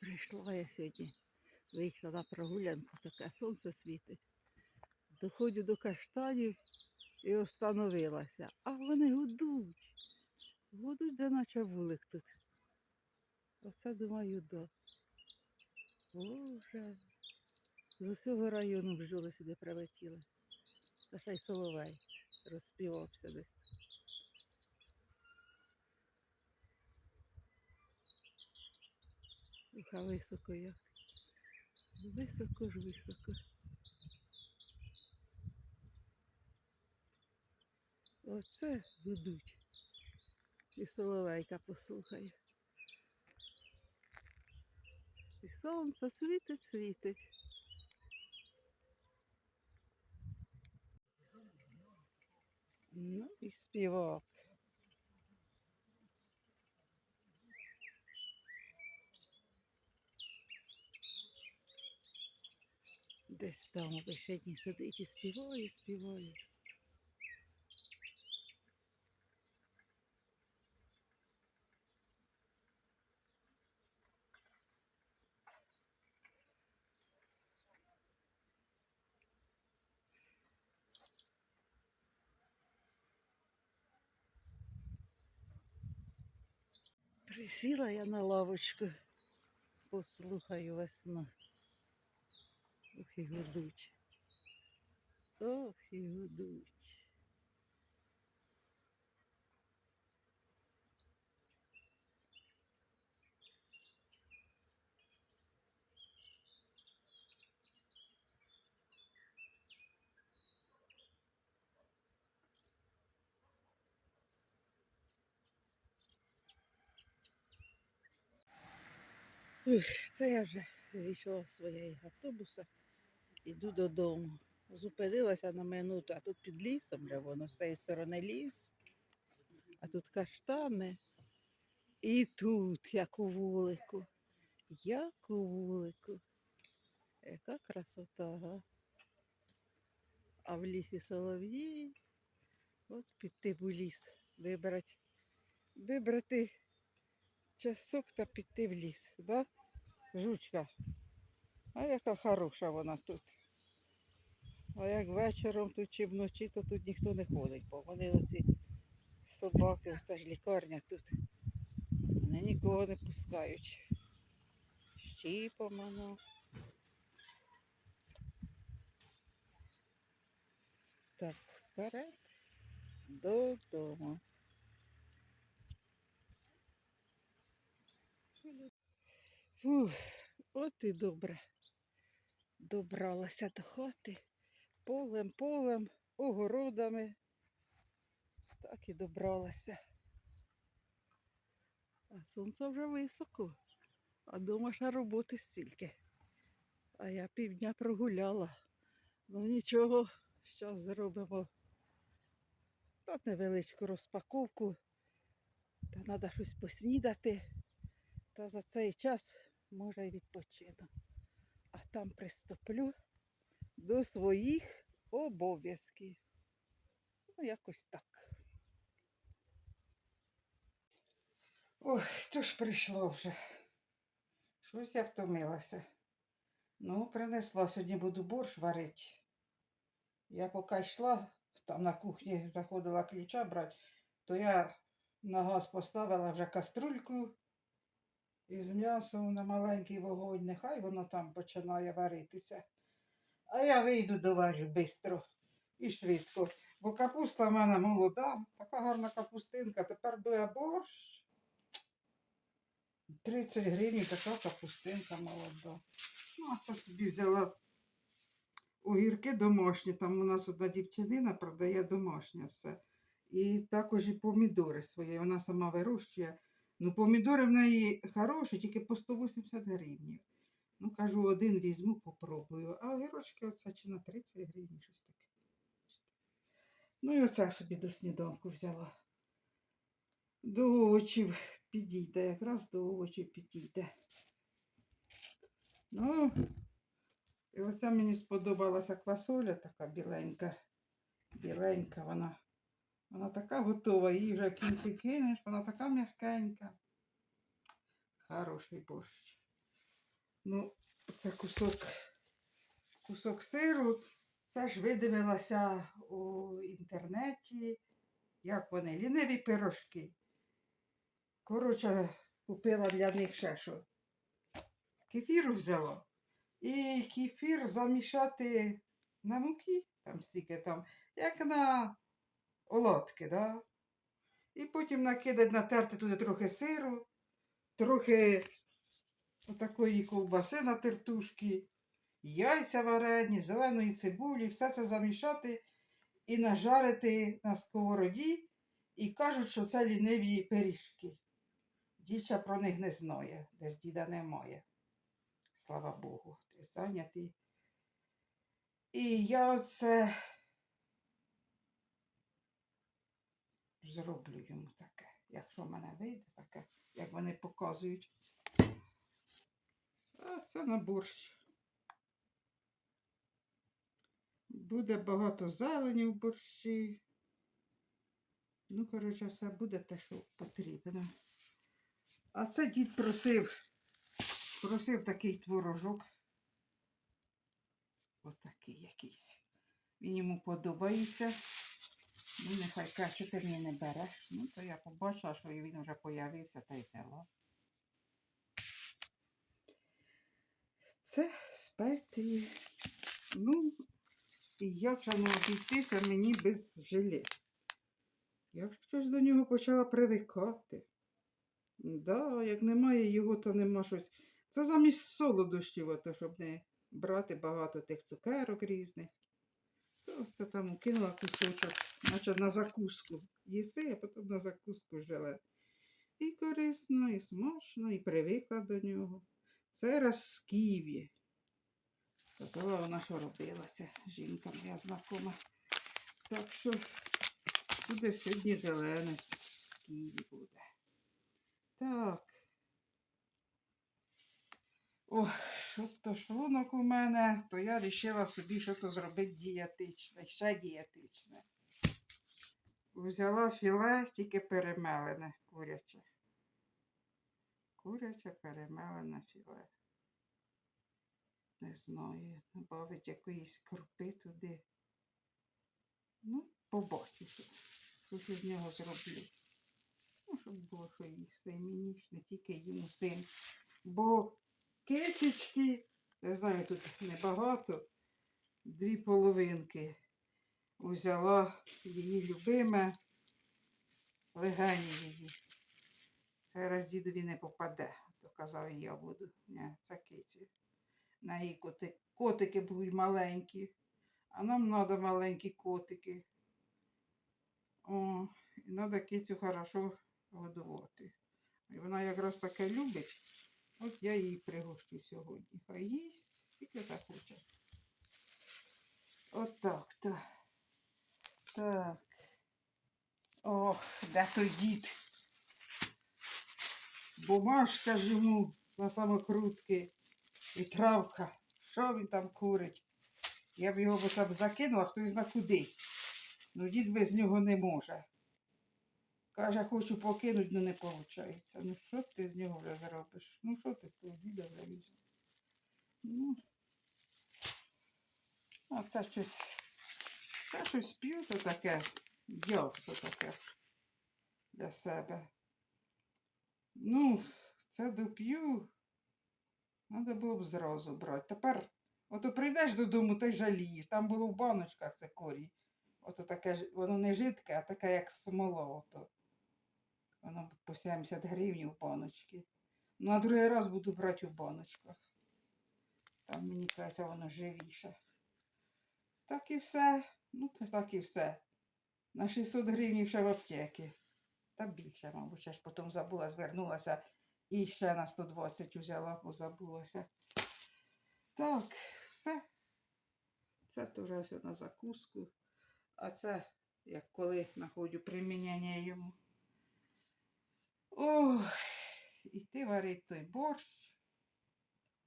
Прийшла я сьогодні, вийшла на прогулянку, таке сонце світить. Доходжу до каштанів і остановилася. А вони гудуть. Гудуть, де наче вулик тут. Оце думаю, да. Боже. З усього району бджоли сюди прилетіли. Та ще й соловей розспівався десь. Уха високо як. Високо ж високо. Оце гудуть. І соловейка послухає. І сонце світить, світить. Ну і співак. Десь там у вишені сидить і співає, співає. Присіла я на лавочку, послухаю весну. Ох і гудуть. Ох і гудуть. Ух, це я вже зійшла своєї автобуса, іду додому. Зупинилася на минуту, а тут під лісом вже воно з цієї сторони ліс, а тут каштани. І тут, як у вулику, як у вулику. Яка красота, га? А в лісі солов'ї. От піти в ліс, вибрати, вибрати часок та піти в ліс, да? Жучка. А яка хороша вона тут. А як вечором тут чи вночі, то тут ніхто не ходить, бо вони оці собаки, це ж лікарня тут. Вони нікого не пускають. Щіпом воно. Так, вперед додому. Фух, от і добре. Добралася до хати полем, полем, огородами. Так і добралася. А сонце вже високо, а дома ще роботи стільки. А я півдня прогуляла. Ну нічого, зараз зробимо та невеличку розпаковку. Та треба щось поснідати. Та за цей час може й відпочину. Там приступлю до своїх обов'язків. Ну, якось так. Ой, то ж прийшло вже. Щось я втомилася. Ну, принесла, сьогодні буду борщ варити. Я поки йшла, там на кухні заходила ключа брати, то я на газ поставила вже каструльку із м'ясом на маленький вогонь. Нехай воно там починає варитися. А я вийду доварю швидко і швидко. Бо капуста в мене молода, така гарна капустинка. Тепер дує борщ. 30 гривень така капустинка молода. Ну, а це собі взяла огірки домашні. Там у нас одна дівчинина продає домашнє все. І також і помідори свої. Вона сама вирощує. Ну, помідори в неї хороші, тільки по 180 гривень. Ну, кажу, один візьму, попробую. А огірочки оце чи на 30 гривень, щось таке. Ну і оце собі до сніданку взяла. До овочів підійде, якраз до овочів підійде. Ну, і оце мені сподобалася квасоля така біленька. Біленька вона. Вона така готова, її вже в кінці кинеш, вона така м'якенька. Хороший борщ. Ну, це кусок, кусок сиру. Це ж видивилася у інтернеті, як вони, ліниві пирожки. Коротше, купила для них ще що. Кефіру взяла. І кефір замішати на муки, там стільки там, як на олодки, да? І потім накидати, натерти туди трохи сиру, трохи отакої ковбаси на тертушки, яйця варені, зеленої цибулі, все це замішати і нажарити на сковороді. І кажуть, що це ліниві пиріжки. Діча про них не знає, десь діда немає. Слава Богу, ти зайнятий. І я оце зроблю йому таке, якщо в мене вийде таке, як вони показують. А це на борщ. Буде багато зелені в борщі. Ну, коротше, все буде те, що потрібно. А це дід просив, просив такий творожок. Отакий якийсь. Він йому подобається. Ну, нехай що ти мені не береш. Ну, то я побачила, що він вже появився та й взяла. Це спеції. Ну, і як же не обійтися мені без желе? Я ж щось до нього почала привикати. Да, як немає його, то нема щось. Це замість солодощів, ото, щоб не брати багато тих цукерок різних. То це там кинула кусочок, наче на закуску. Їси, а потім на закуску желе. І корисно, і смачно, і привикла до нього. Це Києві. Казала вона, що робила ця жінка моя знакома. Так що буде сьогодні зелене з буде. Так. Ох, що то шлунок у мене, то я вирішила собі щось зробити дієтичне, ще дієтичне. Взяла філе, тільки перемелене куряче. Куряче перемелене філе. Не знаю, добавить якоїсь крупи туди. Ну, побачу, що, з нього зроблю. Ну, щоб було що їсти. Мені не тільки йому син. Бо кисечки, не знаю, тут небагато, дві половинки. Взяла її любиме, легені її. Це раз дідові не попаде, то казав, я буду. Ні, це киці. На її коти, котики будуть маленькі, а нам треба маленькі котики. О, і треба кицю хорошо годувати. І вона якраз таке любить. От я її пригощу сьогодні. Хай їсть, скільки захоче. От так, Ох, де той дід? Бумажка ж на самокрутки і травка. Що він там курить? Я б його там закинула, хто зна куди. Ну дід без нього не може. Каже, хочу покинути, але не виходить. Ну що ти з нього вже зробиш? Ну що ти з того діда вже візьмеш? Ну, а це щось, це щось п'ю, то таке, як то таке для себе. Ну, це доп'ю. Треба було б зразу брати. Тепер, ото прийдеш додому, й жалієш. Там було в баночках це корій. Ото таке, воно не жидке, а таке, як смола. Ото. Воно по 70 гривень у баночки. Ну, а другий раз буду брати у баночках. Там, мені кажеться, воно живіше. Так і все. Ну, то так і все. На 600 гривень ще в аптеки. Та більше, мабуть, ще ж потім забула, звернулася і ще на 120 взяла, бо забулася. Так, все. Це теж на закуску. А це, як коли знаходжу приміняння йому. Ох, іти варить той борщ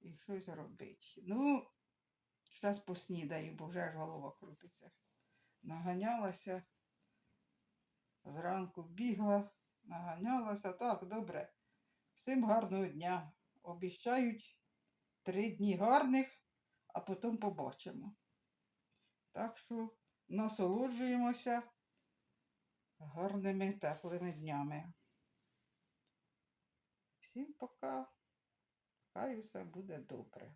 і щось робить. Ну, зараз поснідаю, бо вже ж голова крутиться. Наганялася. Зранку бігла, наганялася. Так, добре. Всім гарного дня. Обіщають три дні гарних, а потім побачимо. Так що насолоджуємося гарними теплими днями. Всім пока. Хай усе буде добре.